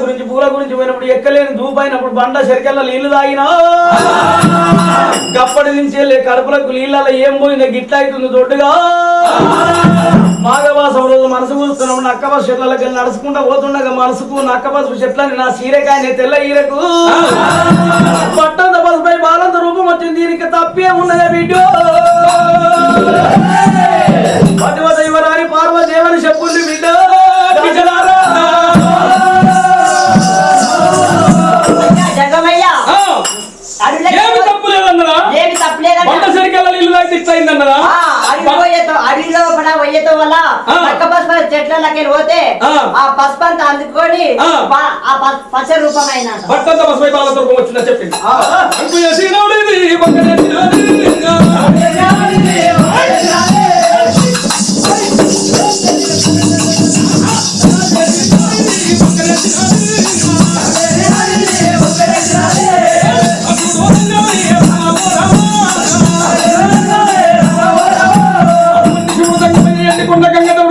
గురించి పూల గురించి పోయినప్పుడు ఎక్కలేని దూపైనప్పుడు బండ శరికల్లో నీళ్ళు తాగినా. గప్పటి నుంచి కడుపులకు నీళ్ళ ఏం పోయిందో గిట్ల అవుతుంది దొడ్డుగా. మాఘవాసం రోజు మనసు కూర్చున్నప్పుడు నక్కబస్ చెట్లకి వెళ్ళి నడుచుకుంటా పోతుండగా మనసుకు నక్కబస్ చెట్లని నా సీరకాయనే తెల్ల ఈరకు. పట్టంత బస్పై బాలంత రూపం వచ్చింది దీనికి తప్పే ఉన్నదే వీడియో పతివత పార్వదేవని చెప్పుంది బిడ్డ. ఏమి తప్పు లేదన్నరా ఏమి తప్పలేదట వంట సరికల్లా ఇల్లు అయితే ఇట్లయిందన్నరా ఆ, అడవి పోయేతో అడవిలో పడ పోయేతో వల్ల. పక్క పసుపు చెట్లకి పోతే ఆ. పసుపు అంతా అందుకొని ఆ. పచ్చ రూపమైన వచ్చిందా చెప్పింది. అంకు బొక్క చేసినోడిది. కొండ గంగతముడు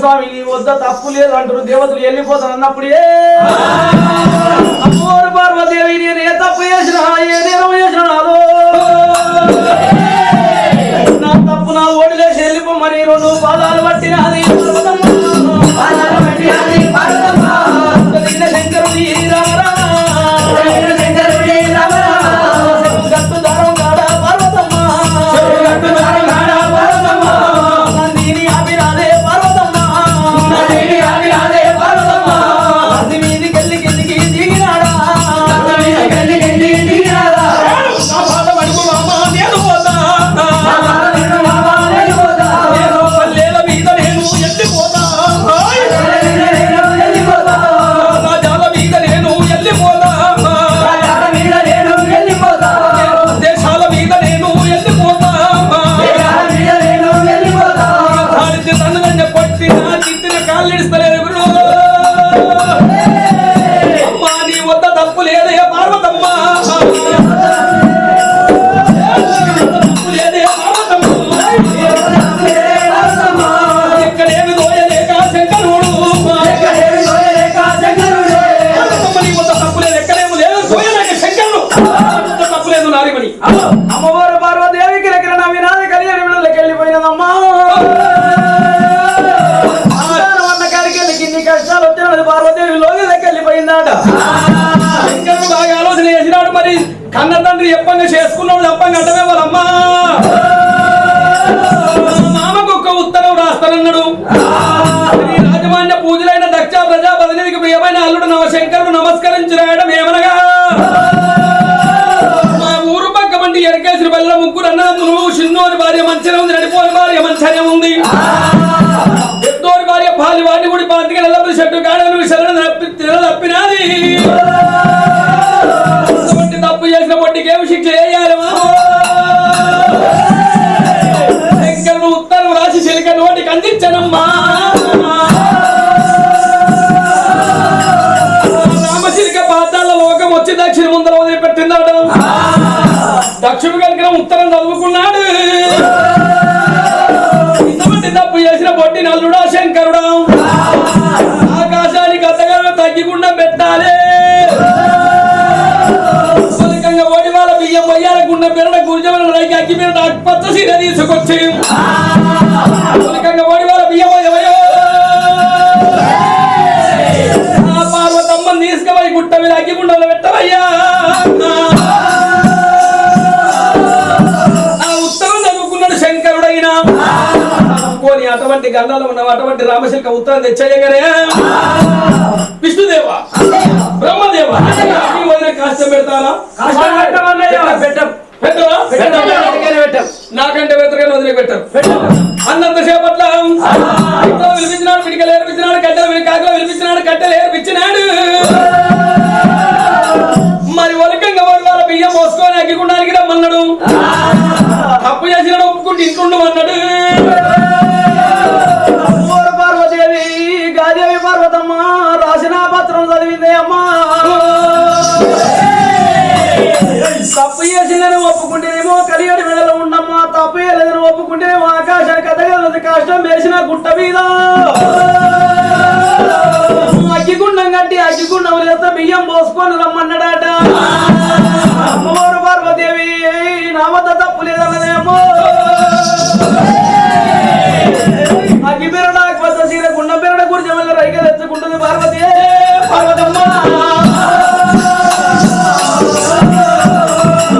స్వామి నీ వద్ద తప్పు లేదు అంటారు దేవతలు వెళ్ళిపోతాను అన్నప్పుడే. అమ్మోరు పార్వదేవి నేను ఏ తప్పు చేసిన ఏ నేరం చేసిన నా తప్పు నా ఓడిలేసి వెళ్ళిపోమని రెండు పాదాలు పట్టినది ఈ పూజలైన దక్ష ప్రజాపతినిధికి ప్రియమైన అల్లుడు నవశంకరుడు నమస్కరించి రాయడం ఏమనగా? మా ఊరు పక్క వంటి ఎరకేసిన బల్ల ముగ్గురు అన్నదమ్ములు చిన్నోరి భార్య మంచిగా ఉంది నడిపోని భార్య మంచిగా ఉంది. ఎత్తోరి భార్య పాలి వాడిని కూడా పాతికి నెలప్పుడు చెట్టు కాడను శరణ తప్పి తప్పినాది తప్పు చేసిన పొట్టికి శిక్ష చేయాలి శంకరుడు ఉత్తరం రాసి చిలిక నోటికి అందించనమ్మా. పాతాల లోకం వచ్చి దక్షిణ ముందర వదిలిపెట్టిందాడు దక్షుడు కలిగిన ఉత్తరం చదువుకున్నాడు. ఇటువంటి తప్పు చేసిన పొట్టి నల్లుడా శంకరుడా. ఆకాశానికి అత్తగా తగ్గికుండా పెట్టాలి. ఓడి వాళ్ళ బియ్యం వయ్యాల గుండె పెరడ గురిజవల రైకి అగ్గి మీద పచ్చ సీర తీసుకొచ్చి. ఓడి వాళ్ళ బియ్యం గుట్ట మీద అగ్గి గుండెలో పెట్టవయ్యా. ఆ ఉత్తరం చదువుకున్నాడు శంకరుడైనా. పోని అటువంటి గండాలు ఉన్న అటువంటి రామశంక ఉత్తరం తెచ్చేయగానే. విష్ణుదేవ బ్రహ్మదేవ ఈ వదిన కాష్టం పెడతారా. పెట్టం పెట్టరా. నాకంటే వ్యతిరేకంగా వదిలి పెట్టం. అన్నంత సేపట్ల. వినిపించినాడు పిడికలు ఏర్పించినాడు కట్టెలు కాకలు వినిపించినాడు కట్టెలు ఏర్పించినాడు. మోసుకొని అగ్గిగుండానికి రమ్మన్నాడు. తప్పు చేసిన ఒప్పుకుంటే ఇంటుండు అన్నాడు. పార్వదేవి గాదేవి పార్వతమ్మ రాసిన పత్రం చదివిందే అమ్మా. తప్పు చేసిందని ఒప్పుకుంటేనేమో కలియడి మెడలో ఉండమ్మా తప్పు చేయలేదని ఒప్పుకుంటేనేమో ఆకాశానికి అద్దగలది కష్టం వేసిన గుట్ట మీద. అగ్గిగుండం కట్టి అగ్గిగుండం లేస్తే బియ్యం పోసుకొని రమ్మన్నాడట. అమ్మవారు పార్వదేవి నా వద్ద తప్పు లేదన్నదేమో. అగ్గి పెరడ కొత్త సీర గుండం పెరడ గురించి మళ్ళీ రైక తెచ్చుకుంటుంది పార్వతి. పార్వతమ్మ.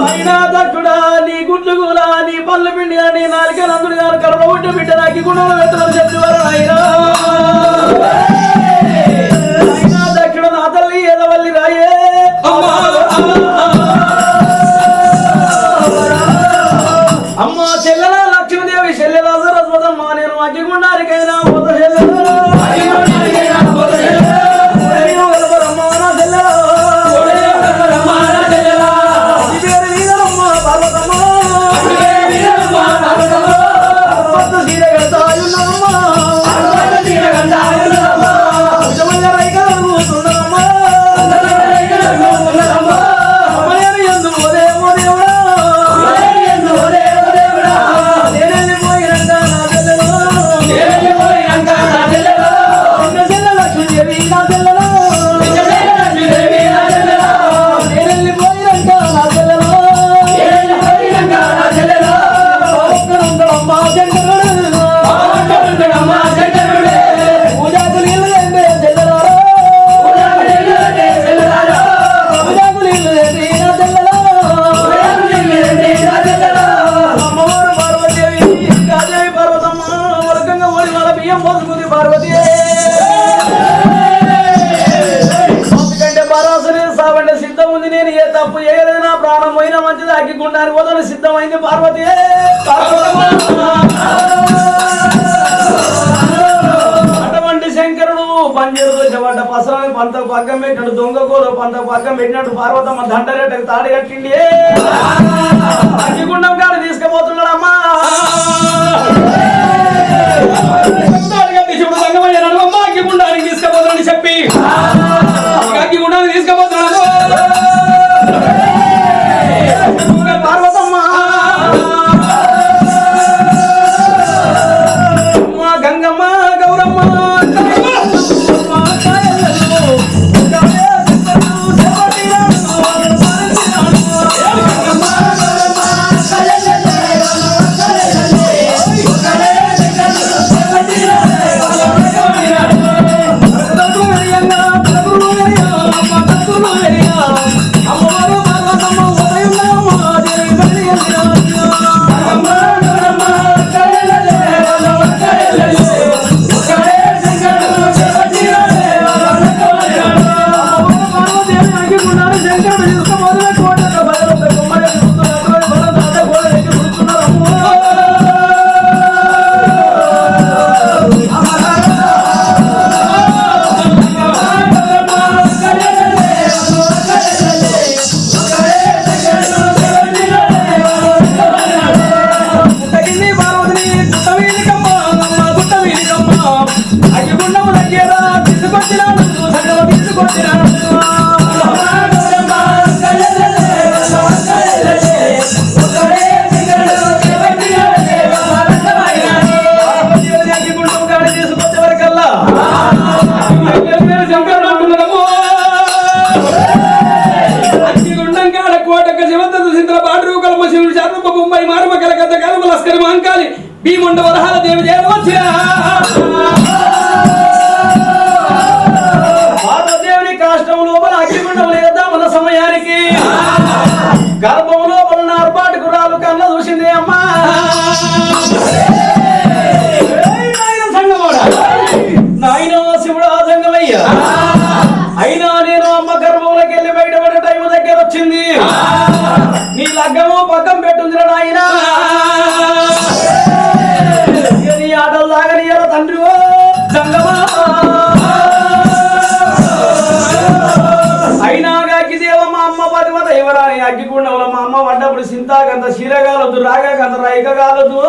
అయినా దక్కుడా నీ గుడ్లు కూడా నీ పళ్ళు పిండి నీ నాలుగే నందుడు గారు కడప పుట్టి బిడ్డ నాకు గుండెలు పెట్టడం పెట్టినట్టు దొంగ కూర పంత పక్కం పెట్టినట్టు పార్వతమ్మ దండరేటకు తాడి కట్టిండి అగ్గిగుండం కాడ తీసుకుపోతున్నాడు అమ్మా అగ్గిగుండానికి చెప్పి. భీముండ వరహాల దేవి దేవచ్చిన రాగా కథ రాయిక కాలదు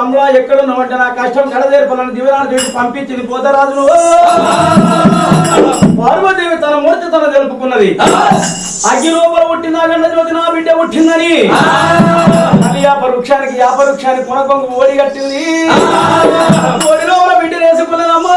తమ్ముడా ఎక్కడున్నామంటే నా కష్టం కడదేర్పాలని దివ్యనాథ దేవుడు పంపించింది పోతరాజును. పార్వదేవి తన మూర్తి తన తెలుపుకున్నది. అగ్గి లోపల పుట్టిందా గండ జ్యోతి నా బిడ్డ పుట్టిందని. యాప వృక్షానికి యాప వృక్షానికి కొనకొంగు ఓడి కట్టింది. ఓడిలో బిడ్డ వేసుకున్నది వేసుకున్నదమ్మా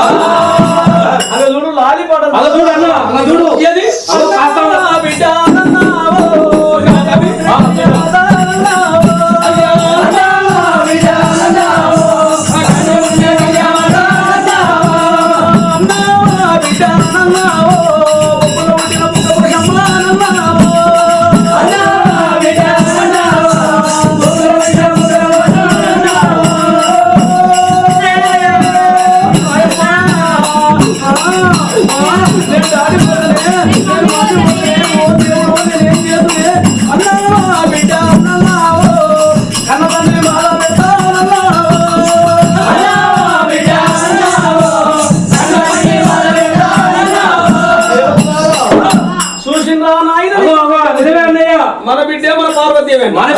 అలా చూడు లాలి పాట అలా చూడు అన్న అలా చూడు. మన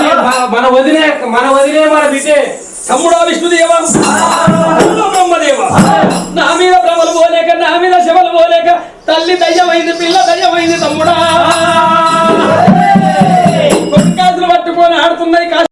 మన వదిలే మన వదిలే మన బిడ్డే. తమ్ముడా విష్ణుదేవ బ్రహ్మదేవ నా మీద భ్రమలు పోలేక నా మీద శవలు పోలేక తల్లి దయ్యమైంది పిల్ల